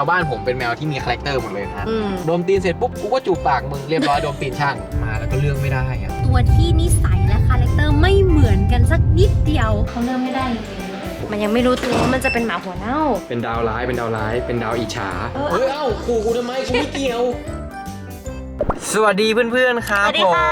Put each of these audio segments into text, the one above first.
วบ้านผมเป็นแมวที่มีคาแรคเตอร์หมดเลยนะฮะอืม ดมตีนเสร็จปุ๊บกูก็จูบปากมึงเรียบร้อยดมตีนช่างมาแล้วก็เลือกไม่ได้อะตัวที่นิสัยและคาแรคเตอร์ไม่เหมือนกันสักนิดเดียวเขาเริ่มไม่ได้จริงๆมันยังไม่รู้ตัวว่ามันจะเป็นหมาหัวเน่าเป็นดาวร้ายเป็นดาวร้ายเป็นดาวอิจฉา เฮ้ยเอ้าขู่กูทำไมกูไม่เกี่ยว สวัสดีเพื่อนๆครับสวัสดีผมค่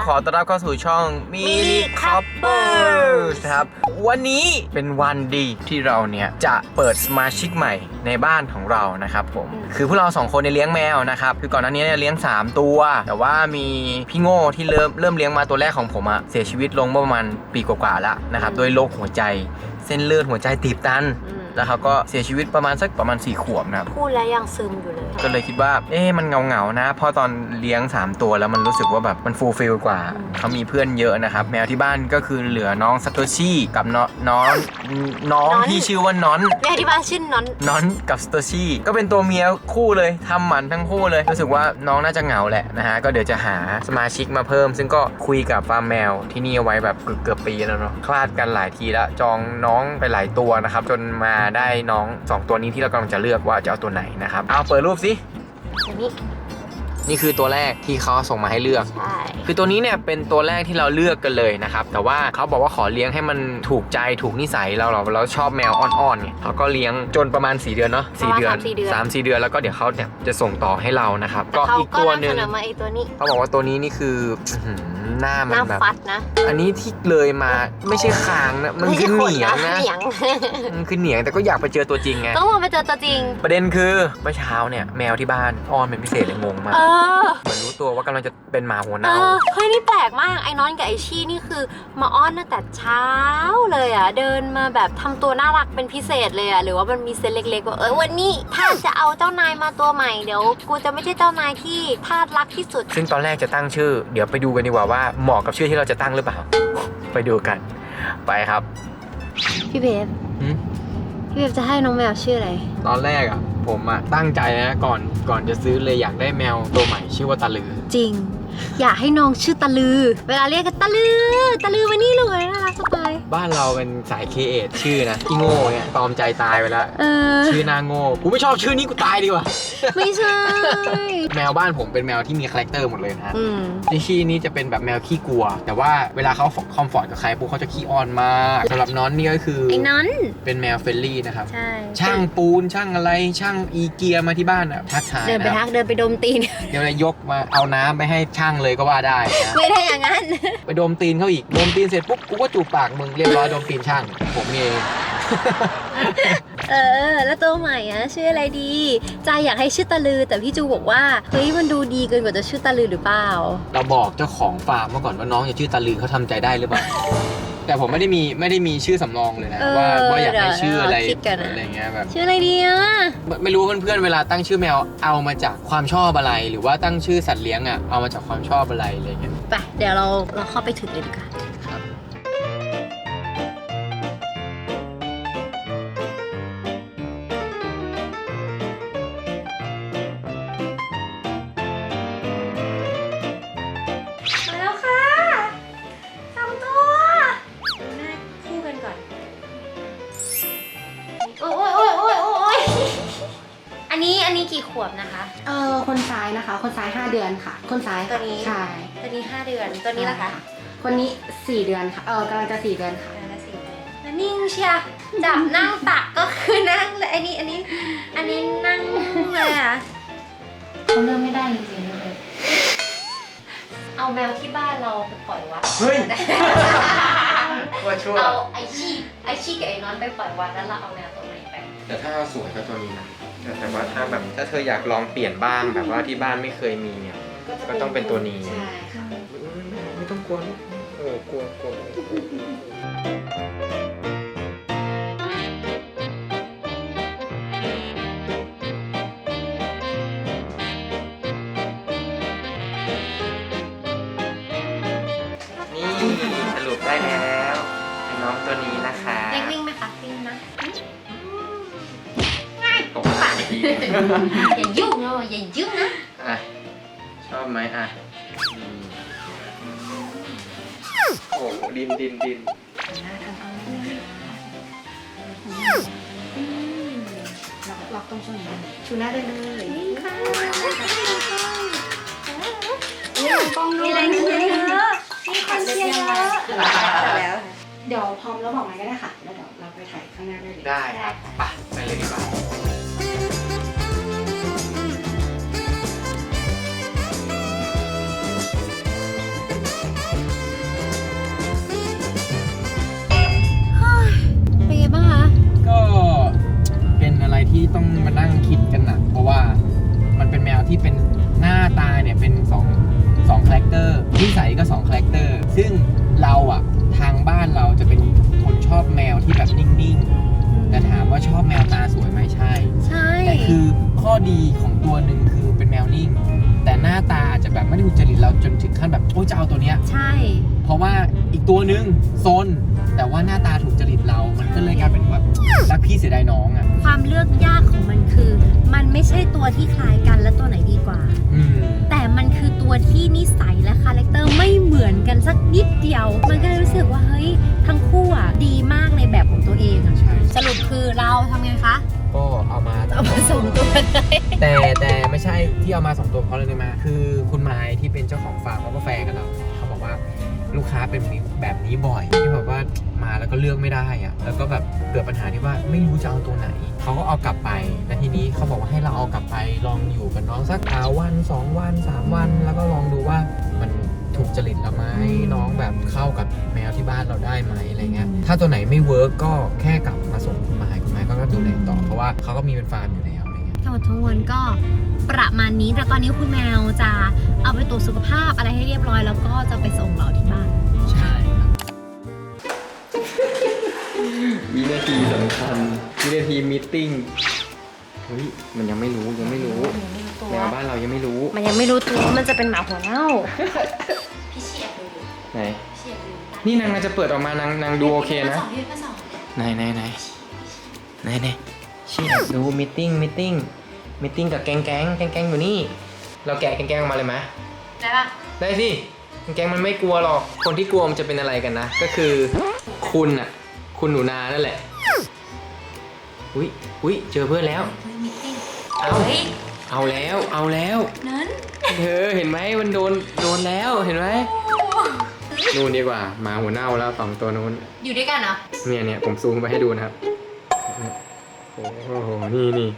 ะขอต้อนรับเข้าสู่ช่อง Mini Mini Couples ครับ วันนี้เป็นวันดีที่เราเนี่ย จะเปิดสมาชิกใหม่ในบ้านของเรานะครับผมคือพวกเราสองคนเนี่ยเลี้ยงแมวนะครับ คือก่อนหน้านี้เนี่ยเลี้ยง 3 ตัว แต่ว่ามีพี่โง่ที่เริ่มเริ่มเลี้ยงมาตัวแรกของผมอะเสียชีวิตลงเมื่อประมาณปีกว่าๆแล้วนะครับด้วยโรคหัวใจ เส้นเลือดหัวใจตีบตัน อืม แล้วเขาก็เสียชีวิตประมาณสักประมาณ4ขวบนะครับ พูดแล้วยังซึมอยู่เลย ก็เลยคิดว่า เอ๊ะมันเงาเงาๆนะ เพราะตอนเลี้ยง 3 ตัวแล้วมันรู้สึกว่าแบบมันฟูลฟิลกว่าอืมเขามีเพื่อนเยอะนะครับ แมวที่บ้านก็คือเหลือน้องซาโตชิกับน้องน้องน้องที่ชื่อว่าน้อน แม่ที่บ้านชื่อน้อน น้อนกับสโตชิก็เป็นตัวเมียคู่เลยทำหมันทั้งคู่เลย รู้สึกว่าน้องน่าจะเหงาแหละนะฮะ ก็เดี๋ยวจะหาสมาชิกมาเพิ่ม ซึ่งก็คุยกับฟาร์มแมวที่นี่เอาไว้แบบเกือบเกือบปีแล้วเนาะคลาดกันหลายทีแล้วจองน้องไปหลายตัวนะครับ จนมาได้น้องสองตัวนี้ที่เรากำลังจะเลือกว่าจะเอาตัวไหนนะครับเอาเปิดรูปสิอันนี้นี่คือตัวแรกที่เขาส่งมาให้เลือก ใช่คือตัวนี้เนี่ยเป็นตัวแรกที่เราเลือกกันเลยนะครับ แต่ว่าเขาบอกว่าขอเลี้ยงให้มันถูกใจถูกนิสัยเราเราเราชอบแมวอ่อนๆไงเขาก็เลี้ยงจนประมาณ 4 เดือนเนาะสี่เดือนสามสี่เดือนแล้วก็เดี๋ยวเขาเนี่ยจะส่งต่อให้เรานะครับ ก็เขาอีกก็ตัวนำหนึ่เสงนอมาไอ้ตัวนี้เขาบอกว่าตัวนี้นี่คืออื้อ หือหน้าหมันน้าแบบ ฟัดนะ อันนี้ที่เลยมาไม่ใช่คางนะ มันคือเหนียงนะเหนียง มันคือเหนียงแต่ก็อยากไปเจอตัวจริงไง ต้องมองไปเจอตัวจริง ประเด็นคือเมื่อเช้าเนี่ยแมวที่บ้านอ้อนเป็นพิเศษเลยงงมากเออ เหมือนรู้ตัวว่ากำลังจะเป็นหมาหัวเอเน่า อเฮ้ยนี่แปลกมากไอ้น้อนกับไอ้ชี่นี่คือ มาอ้อนตั้งแต่เช้าเลยอะ เดินมาแบบทำตัวน่ารักเป็นพิเศษเลยอะ หรือว่ามันมีเซนเล็กๆว่าเออวันนี้ถ้าจะเอาเจ้านายมาตัวใหม่เดี๋ยว กูจะไม่ใช่เจ้านายที่ทาสรักที่สุด ซึ่งตอนแรกจะตั้งชื่อ เดี๋ยวไปดูกันดีกว่าว่าเหมาะกับชื่อที่เราจะตั้งหรือเปล่า ไปดูกัน ไปครับ พี่เบฟหืม พี่เบฟจะให้น้องแมวชื่ออะไร ตอนแรกอะ ผมอะตั้งใจนะก่อนก่อนจะซื้อเลยอยากได้แมวตัวใหม่ชื่อว่าตาลือ จริง อยากให้น้องชื่อตะลือ เวลาเรียกกันตะลือ ตะลือมานี่ลูกเลยน่ารักสบาย บ้านเราเป็นสายเคเอทชื่อนะที่โง่เนี่ยตอมใจตายไปแล้ว เออ ชื่อหนาโง่ กูไม่ชอบชื่อนี้กูตายดีกว่า ไม่ใช่ แมวบ้านผมเป็นแมวที่มีคาแรคเตอร์หมดเลยนะฮะอืมดิชี่นี่จะเป็นแบบแมวขี้กลัว แต่ว่าเวลาเขาคอมฟอร์ตกับใครปุ๊บเขาจะขี้อ้อนมากสำหรับน้อนนี่ก็คือ ไอ้นั้น เป็นแมวเฟรนลี่นะครับ ใช่ช่างปูนช่างอะไรช่างอีเกียมาที่บ้านอะทักทายเดินไปนะคทัรับกเดินไปดมตีน เดี๋ยวเลยยกมาเอาน้ำไปให้ช่างเลยก็ว่าได้นะไม่ได้อย่างนั้น ไปดมตีนเขาอีกดมตีนเสร็จปุ๊บกูก็จูบปากมึงเรียบร้อยดมตีนช่าง ผมเองเออ แล้วตัวใหม่อะชื่ออะไรดีจายอยากให้ชื่อตะลือ แต่พี่จูบอกว่าเฮ้ยมันดูดีเกินกว่าจะชื่อตะลือหรือเปล่า เราบอกเจ้าของฟาร์มเมื่อก่อนว่าน้องจะชื่อตาลือเขาทำใจได้หรือเปล่า แต่ผมไม่ได้มีไม่ได้มีชื่อสำรองเลยนะเออว่าว่าอยากให้ชื่ออะไรเดี๋ยวเราคิดกันนะ อะไรเงี้ยแบบชื่ออะไรดีอะไม่ไม่รู้ว่าเพื่อนๆเวลาตั้งชื่อแมวเอามาจากความชอบอะไร หรือว่าตั้งชื่อสัตว์เลี้ยงอะเอามาจากความชอบอะไรอะไรเงี้ย ไปเดี๋ยวเราเราเข้าไปถึงเลยดีกว่าครับมา นนี้อันนี้กี่ขวบนะคะ เออคนซ้ายนะคะ คนซ้าย 5 เดือนค่ะ คนซ้ายค่ะตัวนี้ ใช่ตัวนี้ห้าเดือน ตัวนี้ล่ะคะคนนี้ 4 เดือนค่ะ เออกำลังจะ 4 เดือนค่ะเดือนละสี่เดือนแล้วนิ่งเชียร์จับนั่งตักก็คือนั่งเลยอันนี้อันนี้ อันนี้นั่งเลยอะเขาเริ่มไม่ได้จริงๆเลยเอาแมวที่บ้านเราไปปล่อยวัด เฮ้ยว่าชั่วเอาไอชีไอชีกับไอ้นอนไปปล่อยวัดแล้วเราเอาแมวตัวใหม่ไป แต่ถ้าสวยก็ตัวนี้นะ แต่ว่าถ้าแบบถ้าเธออยากลองเปลี่ยนบ้างแบบว่าที่บ้านไม่เคยมีเนี่ย ก็ต้องเป็นตัวนี้ ใช่ค่ะไม่ไม่ต้องกลัวลูกโอ้กลัวกลัวนี่สรุปได้แล้วเป็นน้องตัวนี้นะคะเล็กวิ่งไหมคะวิ่งนะ ตกปากทีอย่ายุ่งนะอย่ายุ่งนะอะชอบไหมอะอืมโอ้โหดินดินดินหน้าทางเอาอืมเราก็ล็อกตรงช่วงนี้ชูหน้าได้เลยนี่ค่ะกล้องมีแรงเชียร์เยอะมีคนเชียร์เยอะแล้วเดี๋ยวพร้อมแล้วบอกมาก็ได้ค่ะ แล้วเดี๋ยวเราไปถ่ายข้างหน้าได้เลยได้ครับไปไปเลยดีกว่า ที่ต้องมานั่งคิดกันนะเพราะว่ามันเป็นแมวที่เป็นหน้าตาเนี่ยเป็นสองสองคาแรคเตอร์นิสัยก็สองคาแรคเตอร์ซึ่งเราอะทางบ้านเราจะเป็นคนชอบแมวที่แบบนิ่งๆ แต่ถามว่าชอบแมวตาสวยไหมใช่ ใช่ แต่คือข้อดีของตัวหนึ่งคือเป็นแมวนิ่ง แต่หน้าตาอาจจะแบบไม่ได้ถูกจริตเราจนถึงขั้นแบบโอ้ยจะเอาตัวเนี้ย ใช่ เพราะว่าอีกตัวหนึ่งซน แต่ว่าหน้าตาถูกจริตเรา มันก็เลยกลายเป็นว่ารักพี่เสียดายน้องอะ ความเลือกยากของมันคือ มันไม่ใช่ตัวที่คล้ายกันและตัวไหนดีกว่า อืม แต่มันคือตัวที่นิสัยและคาแรคเตอร์ไม่เหมือนกันสักนิดเดียว มันก็เลยรู้สึกว่าเฮ้ยทั้งคู่อะดีมากในแบบของตัวเองอะ ใช่ สรุปคือเราทำไงคะ ก็เอามาเอามาส่งตัวเลย แต่แต่ไม่ใช่ที่เอามาสองตัวเพราะอะไรรู้ไหมาคือคุณไม้ที่เป็นเจ้าของฟาร์มเขาก็แฟร์กันเราเขาบอกว่า ลูกค้าเป็นแบบนี้บ่อยที่แบบว่ามาแล้วก็เลือกไม่ได้อะแล้วก็แบบเกิดปัญหาที่ว่าไม่รู้จะเอาตัวไหนเขาก็เอากลับไปแต่ทีนี้เขาบอกว่าให้เราเอากลับไปลองอยู่กับน้องสักอาวันสองวันสามวัน แล้วก็ลองดูว่ามันถูกจริตเราไหมน้องแบบเข้ากับแมวที่บ้านเราได้ไหมอะไรเงี้ยถ้าตัวไหนไม่เวิร์กก็แค่กลับมาส่งคุณไม้คุณไม้ก็ดูแลต่อเพราะว่าเขาก็มีเป็นฟาร์มอยู่แล้วอะไรเงี้ยทั้งหมดทั้งมวลก็ประมาณนี้แต่ตอนนี้คุณแมวจะเอาไปตรวจสุขภาพอะไรให้เรียบร้อย แล้วก็จะไปส่งเราที่ วินาทีสำคัญวินาทีมีตติ้งเฮ้ยมันยังไม่รู้ยังไม่รู้แมวบ้านเรายังไม่รู้มันยังไม่รู้ตัวว่ามันจะเป็นหมาหัวเน่า พี่เชียร์ดูดิไหนพี่เชียร์ดูนี่นางน่าจะเปิดออกมานางนางดูโอเคนะมาสองพี่มาสองไหนไหนไหนไหนไหนชี้ดูมีตติ้งมีตติ้งมีตติ้งกับแกงแกงแกงแกงอยู่นี่ เราแกะแกงแกงออกมาเลยไหมได้ปะได้สิแกงมันไม่กลัวหรอกคนที่กลัวมันจะเป็นอะไรกันนะ ก็คือคุณอะ คุณหนูนานั่นแหละ อุ้ยอุ้ยเจอเพื่อนแล้ว เฮ้ยมิตติ้งเอา เฮ้ยเอาแล้ว เอาแล้ว นั้นเธอเห็นไหมมันโดนโดนแล้วเห็นไหมนู่นดีกว่าหมาหัวเน่าแล้วสองตัวนู้น อยู่ด้วยกันเหรอเนี่ยเนี่ยผมซูมไปให้ดูนะครับ โอ้โห นี่นี่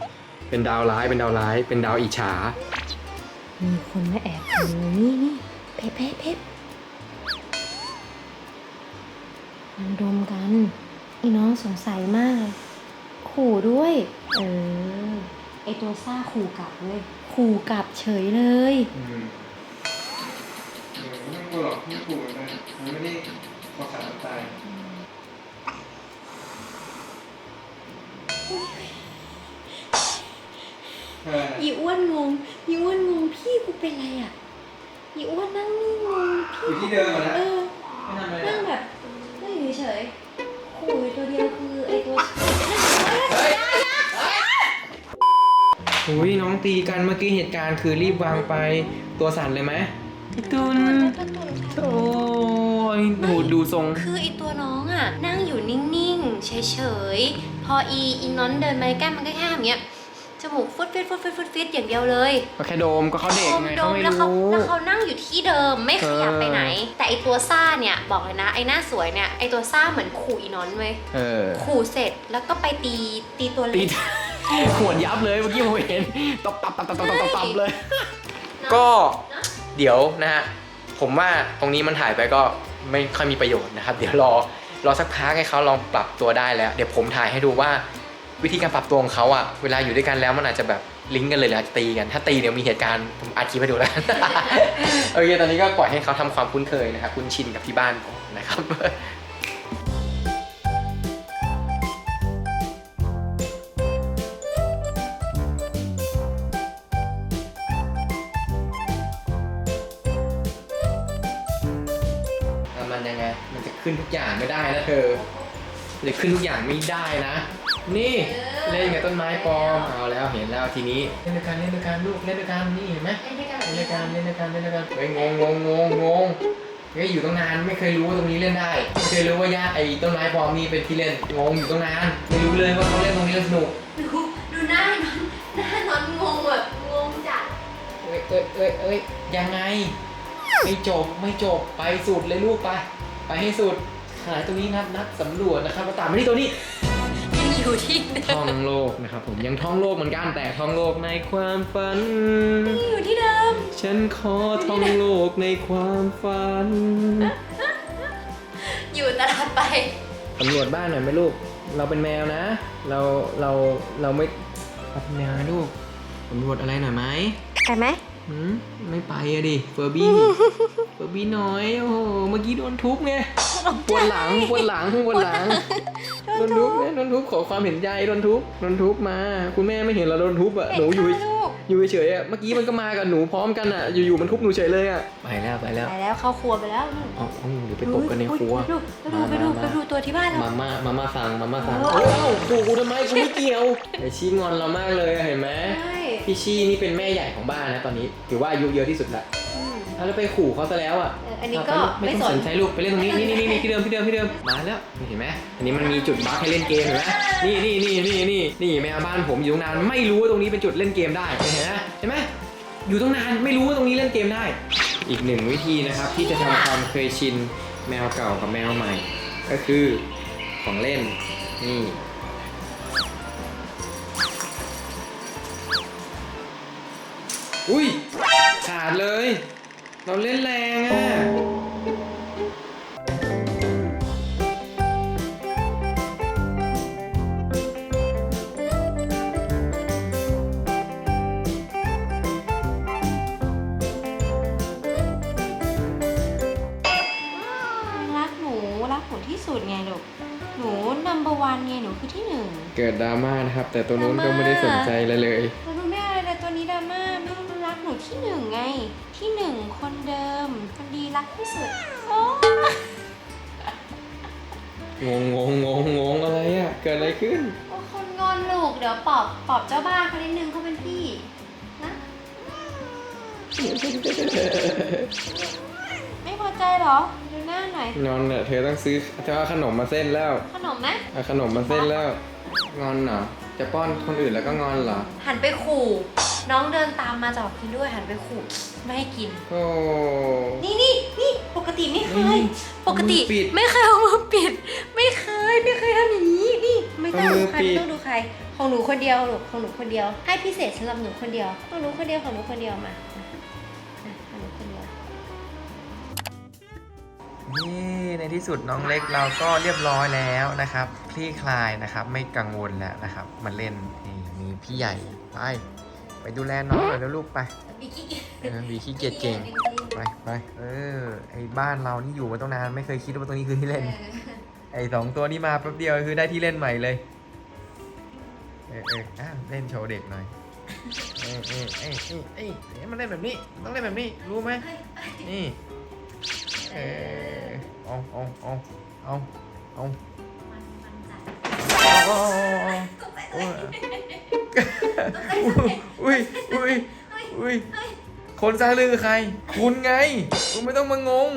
เป็นดาวร้าย เป็นดาวร้าย เป็นดาวอิจฉา มีคนมาแอบดูนี่นี่เพชรเพชรเพชรมันดมกัน อีน้องสงสัยมาก ขู่ด้วย เออ ไอตัวซ่าขู่กลับเลยขู่กลับเฉยเลย อืมไม่กลัวหรอกไม่กลัวนะมันไม่ได้ขอขาดตายอีอ้วนงง อีอ้วนงงพี่กูเป็นไรอะ อีอ้วนนั่งนี่งงอยู่ที่เดิมเหรอนะเออ ไม่ทำอะไรนั่งแบบนั่งอยู่เฉยๆ อุ้ยน้องตีกันเมื่อกี้เหตุการณ์คือรีบวางไปตัวสั่นเลยไหมพี่ตุนโอ้ยหนูดูทรง คือไอตัวน้องอะ นั่งอยู่นิ่งๆ เฉยๆ พออีอีน้อนเดินมาใกล้มันก็แค่อย่างเงี้ยจมูกฟุดฟิดฟุดฟิดฟุดฟิดอย่างเดียวเลยก็แค่โดมก็เขาเด็กไงโดเขามไม่แล้วเขารู้แล้วเขานั่งอยู่ที่เดิมไม่ขยับเออไปไหน แต่ไอตัวซ่าเนี่ยบอกเลยนะไอหน้าสวยเนี่ยไอตัวซ่าเหมือนขู่อีน้อนเว้ยเออขู่เสร็จแล้วก็ไปตีตีตัวตีเล็ก ขวดยับเลยเมื่อกี้ผมเห็นตบตับตับตับตับตับตับเลย ก็เดี๋ยวนะฮะผมว่าตรงนี้มันถ่ายไปก็ไม่ค่อยมีประโยชน์นะครับ เดี๋ยวรอรอสักพักให้เขาลองปรับตัวได้แล้ว เดี๋ยวผมถ่ายให้ดูว่าวิธีการปรับตัวของเขาอะเวลาอยู่ด้วยกันแล้วมันอาจจะแบบลิงก์กันเลยหรืออาจจะตีกัน ถ้าตีเดี๋ยวมีเหตุการณ์ผมอัดคลิปให้ดูแล้ว โอเคตอนนี้ก็ปล่อยให้เขาทำความคุ้นเคยนะครับคุ้นชินกับที่บ้านก่อนนะครับ ขึ้นทุกอย่างไม่ได้นะเธอเลยขึ้นทุกอย่างไม่ได้นะ นี่เล่นกับต้นไม้ปลอมเอาแล้วเห็นแล้วทีนี้เล่นด้วยกันเล่นด้วยกันลูกเล่นด้วยกันนี่เห็นไหมเล่นด้วยกันเล่นด้วยกันเล่นด้วยกันไปยงงงงงงงเฮ้อยู่ตั้งนานไม่เคยรู้ว่าตรงนี้เล่นได้ไม่เคยรู้ว่าย่าไอ้ต้นไม้ปลอมนี่เป็นที่เล่นงงอยู่ตั้งนานไม่รู้เลยว่าเขาเล่นตรงนี้สนุกดูดูหน้าน้องหน้าน้องงงแบบงงจัดเอ้ยเอ้ยเอ้ยยังไงไม่จบไม่จบไปสุดเลยลูกไป ไปให้สุด หาตรงนี้นัดนัดสำรวจนะครับมาตามมาที่ตัวนี้ ยังอยู่ที่เดิท่อมงโลกนะครับผมยังท่องโลกเหมือนกันแต่ท่องโลกในความฝัน ยังอยู่ที่เดิม ฉันขอท่องโลกในความฝันอยู่ตลอดไป สำรวจบ้านหน่อยไหมลูก เราเป็นแมวนะ เราเราเราไม่เราเป็นแมวนะลูกสำรวจอะไรหน่อยไหม ไปไหม หืมไม่ไปอะดิเฟอร์บี้เฟอร์บี้น้อยโอ้โหเมื่อกี้โดนทุบไงปวดหลังปวดหลังปวดหลังโดนทุบเนี่ยโดนทุบขอความเห็นใจโดนทุบโดนทุบมา คุณแม่ไม่เห็นเราโดนทุบอะหนูอยู่ลูกอยู่เฉยๆอะเมื่อกี้มันก็มากับหนูพร้อมกันอะอยู่ๆมันทุบหนูเฉยเลยอะไปแล้วไปแล้วไปแล้วเข้าครัวไปแล้วเอาเอาเดี๋ยวไปตบกันในครัวไปดูไปดูไปดูไปดูตัวที่บ้านแล้วมาม่ามาม่าสั่งมาม่าสั่งเออเอ้าดูกูทำไมกูไม่เกี่ยวไอชี้งอนเรามากเลยอะเห็นไหมใช่ พี่ชี้นี่เป็นแม่ใหญ่ของบ้านนะตอนนี้ถือว่าอายุเยอะที่สุดละอืมเอาแล้วไปขู่เขาซะแล้วอะเอออันนี้ก็ไม่ไม่ต้องสนสนใจลูกไปเล่นตรงนี้นี่นี่นี่ที่เดิมที่เดิมที่เดิมมาแล้วนี่เห็นไหมอันนี้มันมีจุดบั๊กให้เล่นเกมเห็นไหมนี่นี่นี่นี่นี่นี่แมวบ้านผมอยู่ตรงนานไม่รู้ว่าตรงนี้เป็นจุดเล่นเกมได้เห็นไหมเห็นไหมอยู่ตรงนานไม่รู้ว่าตรงนี้เล่นเกมได้ อีกหนึ่งวิธีนะครับที่จะทำความเคยชินแมวเก่ากับแมวใหม่ ก็คือของเล่นนี่ อุ้ยขาดเลย เราเล่นแรงอะรักหนู รักหนูที่สุดไงลูก หนูนัมเบอร์วันไงหนูคือที่หนึ่ง เกิดดราม่านะครับ แต่ตัวนู้นก็ไม่ได้สนใจเลยเลย งงงงงงงอะไรอะ เกิดอะไรขึ้น โอ้คนงอนลูกเดี๋ยวปอบปอบเจ้าบ้านเขานิดนึงเขาเป็นพี่นะไม่พอใจเหรอ ดูหน้าหน่อย งอนอะเธอต้องซื้อเธอเอาขนมมาเส้นแล้วขนมไหมเอาขนมมาเส้นแล้ว งอนเหรอ จะป้อนคนอื่นแล้วก็งอนเหรอ หันไปขู่ น้องเดินตามมาจะบอกกินด้วยหันไปขู่ไม่ให้กิน โอ้ นี่นี่นี่ป กติไม่เคนี่ยปกติมือปิด ไม่เคยเอามือปิด ไม่เคยไม่เคยทำอย่างนี้นี่ไม่ต้องเอามืดูอใครปิดไม่ต้องดูใคร ของหนูคนเดียวลูกของหนูคนเดียว ให้พิเศษสำหรับหนูคนเดียวของหนูคนเดียวของหนูคนเดียวมาอะของหนูคนเดียว นี่ในที่สุดน้องเล็กเราก็เรียบร้อยแล้วนะครับ คลี่คลายนะครับ ไม่กังวลแล้วนะครับ มาเล่นนี่มีพี่ใหญ่ไป ไปดูแลน้องหน่อยแล้วลูกไปบิ๊กกี้เออบีขี้เกียจเก่ง ไปไปเออ ไอ้บ้านเรานี่อยู่มาตั้งนานไม่เคยคิดว่าตรงนี้คือที่เล่น ไอ้สองตัวนี้มาแป๊บเดียวคือได้ที่เล่นใหม่เลย เออเอออะเล่นโชว์เด็กหน่อย เออเออเออเออเออเอ้ยมันเล่นแบบนี้ ต้องเล่นแบบนี้ รู้ไหม นี่ เออเอาเอาเอาเอาเอาเอาเอาเอา อุ้ยอุ้ยอุ้ยคนสร้างเรื่องคือใคร คุณไง คุณไม่ต้องมางง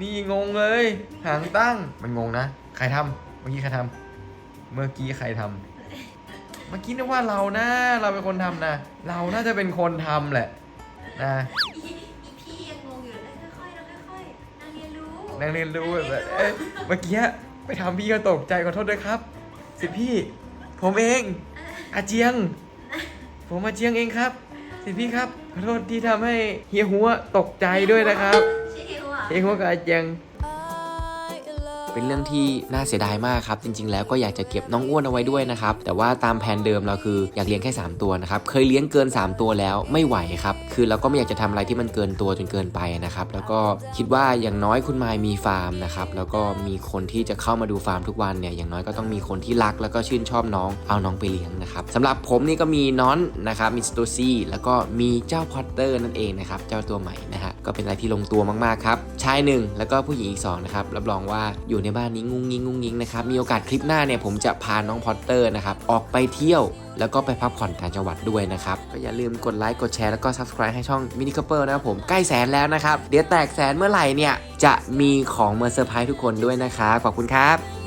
นี่งงเลย หางตั้ง มันงงนะ ใครทำเมื่อกี้ใครทำเมื่อกี้ใครทำเมื่อกี้นึกว่าเรานะ เราเป็นคนทำนะ เราน่าจะเป็นคนทำแหละนะอีพี่ยังงงอยู่เลยค่อยๆค่อยๆนั่งเรียนรู้นั่งเรียนรู้แบบเอ๊ะเมื่อกี้ไปทำพี่ก็ตกใจขอโทษด้วยครับ สิพี่ ผมเอง อาเจียง ผมอาเจียงเองครับสิพี่ครับขอโทษที่ทำให้เฮียหัวตกใจด้วยนะครับ ชิวอะ เฮียหัวกับอาเจียง เป็นเรื่องที่น่าเสียดายมากครับ จริง ๆ แล้วก็อยากจะเก็บน้องอ้วนเอาไว้ด้วยนะครับ แต่ว่าตามแผนเดิมเราคืออยากเลี้ยงแค่ 3 ตัวนะครับ เคยเลี้ยงเกิน 3 ตัวแล้วไม่ไหวครับ คือเราก็ไม่อยากจะทำอะไรที่มันเกินตัวจนเกินไปนะครับ แล้วก็คิดว่าอย่างน้อยคุณมายมีฟาร์มนะครับ แล้วก็มีคนที่จะเข้ามาดูฟาร์มทุกวันเนี่ย อย่างน้อยก็ต้องมีคนที่รัก แล้วก็ชื่นชอบน้อง เอาน้องไปเลี้ยงนะครับสำหรับผมนี่ก็มีน้อนนะครับ มีสตูซี่ แล้วก็มีเจ้าพอตเตอร์นั่นเองนะครับ เจ้าตัวใหม่นะฮะ ก็เป็นอะไรที่ลงตัวมากๆครับ ชายหนึ่งแล้วก็ผู้หญิงอีกสองนะครับ รับรองว่าอยู่ในบ้านนี้งุ้งงิ้งงุ้งงิ้งนะครับมีโอกาสคลิปหน้าเนี่ยผมจะพาน้องพอตเตอร์นะครับออกไปเที่ยวแล้วก็ไปพักผ่อนต่างจังหวัดด้วยนะครับ ก็อย่าลืมกดไลค์กดแชร์แล้วก็ subscribe ให้ช่องมินิคัพเปิลนะครับผมใกล้แสนแล้วนะครับ เดี๋ยวแตกแสนเมื่อไหร่เนี่ย จะมีของมาเซอร์ไพรส์ทุกคนด้วยนะครับขอบคุณครับ